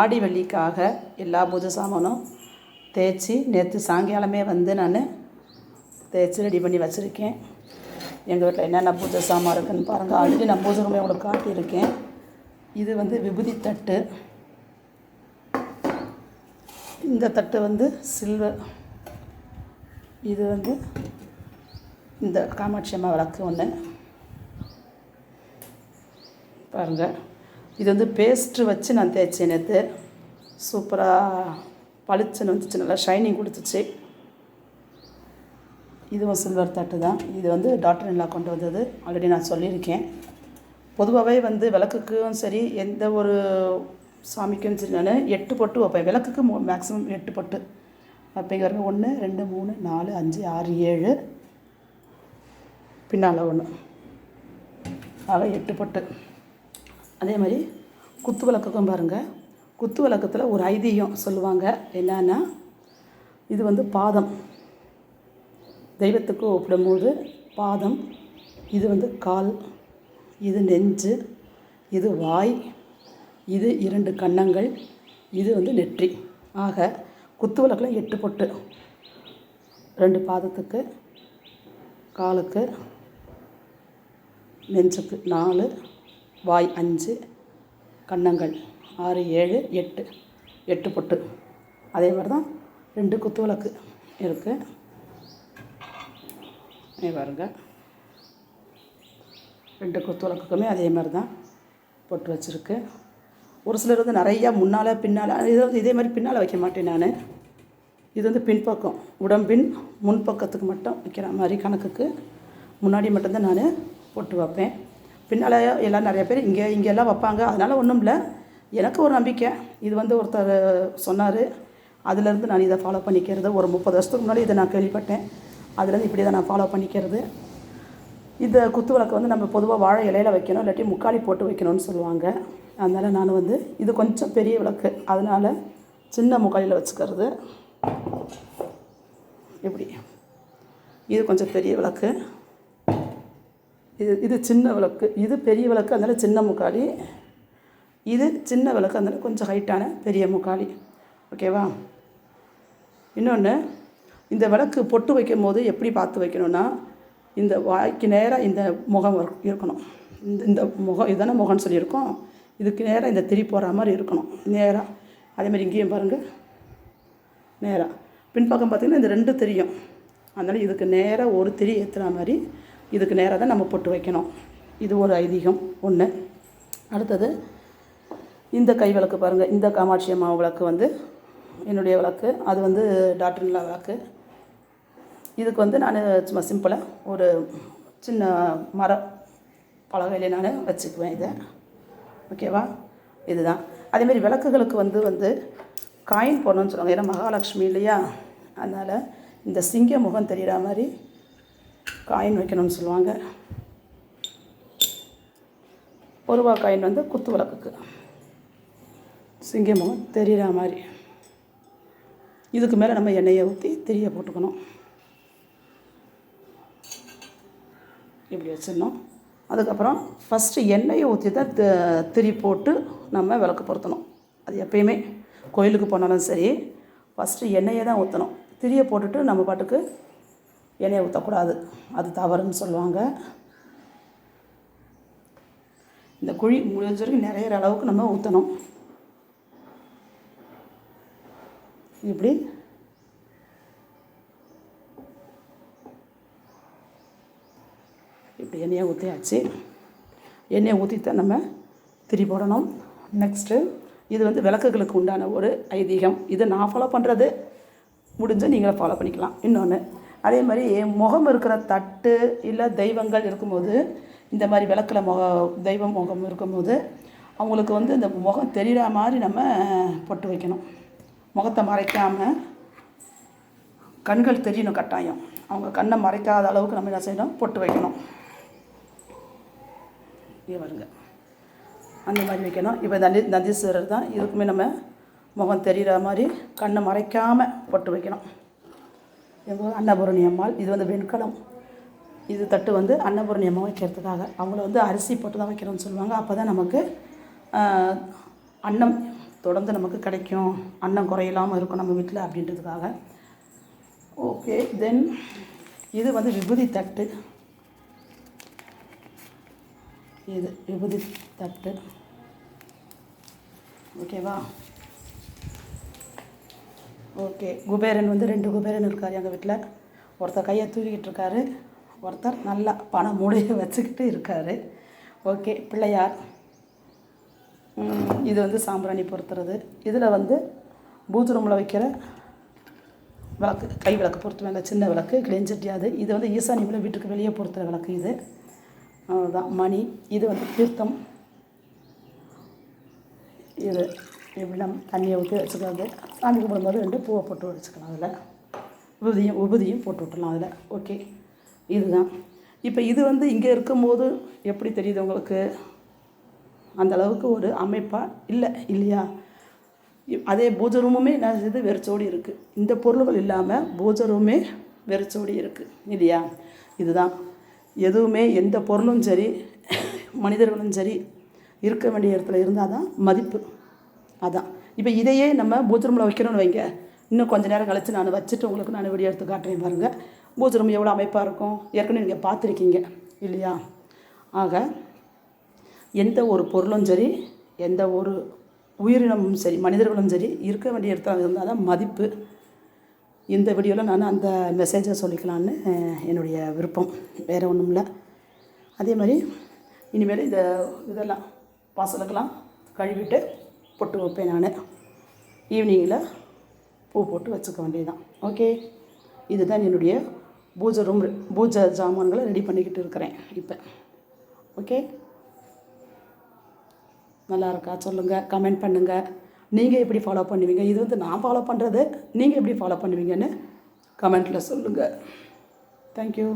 ஆடி வெள்ளிக்காக எல்லா பூஜை சாமானும் தேய்ச்சி நேற்று சாயங்காலமே வந்து நான் தேய்ச்சி ரெடி பண்ணி வச்சுருக்கேன். எங்கள் வீட்டில் என்னென்ன பூஜை சாமான் இருக்குன்னு பாருங்கள் ஆல்ரெடி நான் பூஜை ரூமே உங்களுக்கு காட்டியிருக்கேன். இது வந்து விபூதி தட்டு. இந்த தட்டு வந்து சில்வர் இது வந்து இந்த காமாட்சி அம்மா விளக்கு ஒன்று பாருங்கள் இது வந்து பேஸ்ட்டு வச்சு நான் தேய்ச்சேன் நேற்று சூப்பராக பளிச்சுன்னு வந்துச்சு நல்லா ஷைனிங் கொடுத்துச்சு. இதுவும் சில்வர் தட்டு தான். இது வந்து டாக்டர் இல்லா கொண்டு வந்தது. ஆல்ரெடி நான் சொல்லியிருக்கேன். பொதுவாகவே வந்து விளக்குக்கும் சரி எந்த ஒரு சாமிக்கும் சரி நான் எட்டு பொட்டு வைப்பேன். விளக்குக்கு மேக்ஸிமம் எட்டு பொட்டு வைப்பேங்க பாருங்க ஒன்று ரெண்டு மூணு நாலு அஞ்சு ஆறு ஏழு. பின்னால் ஒன்று ஆக எட்டு பொட்டு. அதே மாதிரி குத்து விளக்குக்கும் பாருங்கள் குத்து விளக்கத்தில் ஒரு ஐதீகம் சொல்லுவாங்க. என்னன்னா இது வந்து பாதம். தெய்வத்துக்கு ஒப்பிடும்போது பாதம் இது வந்து கால் இது நெஞ்சு இது வாய் இது இரண்டு கன்னங்கள் இது வந்து நெற்றி. ஆக குத்து விளக்கில் எட்டு பொட்டு. ரெண்டு பாதத்துக்கு காலுக்கு நெஞ்சுக்கு நாலு வாய் அஞ்சு கன்னங்கள் ஆறு ஏழு எட்டு எட்டு பொட்டு. அதே மாதிரி தான் ரெண்டு குத்து விளக்கு இருக்குது பாருங்க. ரெண்டு குத்து விளக்குக்குமே அதே மாதிரி தான் பொட்டு வச்சுருக்கு. ஒரு சிலர் வந்து நிறையா முன்னால் பின்னால் இது வந்து இதே மாதிரி பின்னால் வைக்க மாட்டேன் நான். இது வந்து பின்பக்கம் உடம்பின் முன்பக்கத்துக்கு மட்டும் வைக்கிற மாதிரி கணக்குக்கு முன்னாடி மட்டும்தான் நான் பொட்டு வைப்பேன். பின்னால் எல்லாம் நிறைய பேர் இங்கே இங்கெல்லாம் வைப்பாங்க. அதனால் ஒன்றும் இல்லை. எனக்கு ஒரு நம்பிக்கை. இது வந்து ஒருத்தர் சொன்னார். அதுலேருந்து நான் இதை ஃபாலோ பண்ணிக்கிறது. ஒரு முப்பது வருஷத்துக்கு முன்னாடி இதை நான் கேள்விப்பட்டேன். அதுலேருந்து இப்படி தான் நான் ஃபாலோ பண்ணிக்கிறது. இந்த குத்து விளக்கு வந்து நம்ம பொதுவாக வாழை இலையில வைக்கணும். இல்லாட்டி முக்காலி போட்டு வைக்கணும்னு சொல்லுவாங்க. அதனால் நான் வந்து இது கொஞ்சம் பெரிய விளக்கு. அதனால் சின்ன முக்காலியில் வச்சுக்கிறது. இப்படி. இது கொஞ்சம் பெரிய விளக்கு. இது இது சின்ன விளக்கு. இது பெரிய விளக்கு அதனால் சின்ன முக்காலி. இது சின்ன விளக்கு அதனால் கொஞ்சம் ஹைட்டான பெரிய முக்காலி. ஓகேவா இன்னொன்று இந்த விளக்கு பொட்டு வைக்கும் போது எப்படி பார்த்து வைக்கணும்னா இந்த வாய்க்கு நேராக இந்த முகம் இருக்கணும். இந்த இந்த முகம் இதுதானே முகம்னு சொல்லியிருக்கோம். இதுக்கு நேராக இந்த திரி போகிற மாதிரி இருக்கணும். நேராக அதேமாதிரி இங்கேயும் பாருங்கள் நேராக பின்பக்கம் பார்த்திங்கன்னா இந்த ரெண்டு தெரியும். அதனால் இதுக்கு நேராக ஒரு திரி ஏற்றுற மாதிரி இதுக்கு நேராக தான் நம்ம பொட்டு வைக்கணும். இது ஒரு ஐதீகம். ஒன்று அடுத்தது இந்த கை விளக்கு பாருங்கள் இந்த காமாட்சி அம்மா விளக்கு வந்து என்னுடைய விளக்கு அது வந்து டாக்டர்லா விளக்கு இதுக்கு வந்து நான் சும்மா சிம்பிளாக ஒரு சின்ன மர பலகையில் நான் வச்சுக்குவேன் இதை. ஓகேவா இதுதான். அதேமாரி விளக்குகளுக்கு வந்து வந்து காயின் போடணும்னு சொல்லுவாங்க. ஏன்னா மகாலட்சுமி இல்லையா? அதனால் இந்த சிங்க முகம் தெரிகிற மாதிரி காயின் வைக்கணும்னு சொல்லுவாங்க. ஒரு ரூபா காயின் வந்து குத்து விளக்குக்கு. சிங்கமும் தெரிகிற மாதிரி. இதுக்கு மேலே நம்ம எண்ணெயை ஊற்றி திரிய போட்டுக்கணும். இப்படி வச்சிடணும். அதுக்கப்புறம் ஃபஸ்ட்டு எண்ணெயை ஊற்றி தான் திரி போட்டு நம்ம விளக்கு பொருத்தணும். அது எப்பயுமே கோயிலுக்கு போனாலும் சரி ஃபஸ்ட்டு எண்ணெயை தான் ஊற்றணும் திரியை போட்டுட்டு நம்ம பாட்டுக்கு எண்ணெயை ஊற்றக்கூடாது அது தவறுன்னு சொல்லுவாங்க. இந்த குழி முடிஞ்ச வரைக்கும் நிறையிற அளவுக்கு நம்ம ஊற்றணும் இப்படி. இப்படி எண்ணெயை ஊற்றியாச்சு எண்ணெயை ஊற்றி தான் நம்ம திரி போடணும். நெக்ஸ்ட்டு இது வந்து விளக்குகளுக்கு உண்டான ஒரு ஐதீகம். இதை நான் ஃபாலோ பண்ணுறது முடிஞ்சு நீங்களும் ஃபாலோ பண்ணிக்கலாம். இன்னொன்று அதே மாதிரி முகம் இருக்கிற தட்டு இல்லை தெய்வங்கள் இருக்கும்போது இந்த மாதிரி விளக்கில் முக தெய்வம் முகம் இருக்கும்போது அவங்களுக்கு வந்து இந்த முகம் தெரிகிற மாதிரி நம்ம பொட்டு வைக்கணும். முகத்தை மறைக்காமல் கண்கள் தெரியணும் கட்டாயம். அவங்க கண்ணை மறைக்காத அளவுக்கு நம்ம என்ன செய்யணும்? பொட்டு வைக்கணும். இங்கே வருங்க அந்த மாதிரி வைக்கணும். இப்போ நந்தி நந்தீஸ்வரர் தான் இதுக்குமே நம்ம முகம் தெரிகிற மாதிரி கண்ணை மறைக்காமல் பொட்டு வைக்கணும். எங்கள் அன்னபூரணி அம்மாள் இது வந்து வெண்கலம். இது தட்டு வந்து அன்னபூரணி அம்மா வைக்கிறதுக்காக அவங்கள வந்து அரிசி போட்டு தான் வைக்கணும்னு சொல்லுவாங்க. அப்போ தான் நமக்கு அன்னம் தொடர்ந்து நமக்கு கிடைக்கும். அன்னம் குறையில்லாமல் இருக்கும் நம்ம வீட்டில் அப்படின்றதுக்காக. ஓகே தென் இது வந்து விபூதி தட்டு. இது விபூதி தட்டு. ஓகேவா ஓகே. குபேரன் வந்து ரெண்டு குபேரன் இருக்கார் எங்கள் வீட்டில் ஒருத்தர் கையை தூக்கிட்டு இருக்காரு ஒருத்தர் நல்லா பணம் மூடையை வச்சுக்கிட்டு இருக்கார். ஓகே பிள்ளையார். இது வந்து சாம்பிராணி பொறுத்துறது. இதில் வந்து பூத் ரூமில் வைக்கிற விளக்கு கை விளக்கு பொறுத்து சின்ன விளக்கு கிளெஞ்சட்டியாது இது வந்து ஈசானி வீட்டுக்கு வெளியே பொறுத்துற விளக்கு இது. அதுதான் மணி இது வந்து தீர்த்தம். இது இப்படி நம்ம தண்ணியை ஊற்றி வச்சுக்கிறது சாமி கும்பிடும்போது ரெண்டு பூவை போட்டு வச்சுக்கலாம் அதில். உபதியும் உபதியும் போட்டு விட்டுலாம் அதில். ஓகே. இதுதான். இப்போ இது வந்து இங்கே இருக்கும்போது எப்படி தெரியுது உங்களுக்கு? அந்த அளவுக்கு ஒரு அமைப்பாக இல்லை இல்லையா? அதே பூஜை ரூமுமே என்ன செய்யுது வெறிச்சோடி இருக்குது இந்த பொருள்கள் இல்லாமல் பூஜை ரூமே வெறிச்சோடி இருக்குது இல்லையா? இதுதான். எதுவுமே எந்த பொருளும் சரி மனிதர்களும் சரி இருக்க வேண்டிய இடத்துல இருந்தால் தான் மதிப்பு. அதான். இப்போ இதையே நம்ம பூஜை ரூமில் வைக்கிறோம்னு வைங்க. இன்னும் கொஞ்ச நேரம் கழித்து நான் வச்சுட்டு உங்களுக்கு நான் வீடியோ எடுத்து காட்டுறேன் பாருங்கள் பூஜை ரூம் எவ்வளோ அமைப்பாக இருக்கும்? ஏற்கனவே நீங்கள் பார்த்துருக்கீங்க. இல்லையா? ஆக எந்த ஒரு பொருளும் சரி எந்த ஒரு உயிரினமும் சரி மனிதர்களும் சரி இருக்க வேண்டிய இடத்துல இருந்தால் தான் மதிப்பு. இந்த வீடியோவில் நான் அந்த மெசேஜை சொல்லிக்கலான்னு என்னுடைய விருப்பம். வேறு ஒன்றும் இல்லை. அதே மாதிரி இனிமேல் இந்த இதெல்லாம் வாசலுக்கெல்லாம் கழுவிட்டு போட்டு வைப்பேன் நான். ஈவினிங்கில் பூ போட்டு வச்சுக்க வேண்டியதுதான். ஓகே இதுதான் என்னுடைய பூஜை ரூம் பூஜை ஜாமான்களை ரெடி பண்ணிக்கிட்டு இருக்கிறேன் இப்போ. ஓகே நல்லா இருக்கா? சொல்லுங்கள் கமெண்ட் பண்ணுங்கள் நீங்கள் எப்படி ஃபாலோ பண்ணுவீங்க? இது வந்து நான் ஃபாலோ பண்ணுறது நீங்கள் எப்படி ஃபாலோ பண்ணுவீங்கன்னு கமெண்ட்டில் சொல்லுங்கள் தேங்க்யூ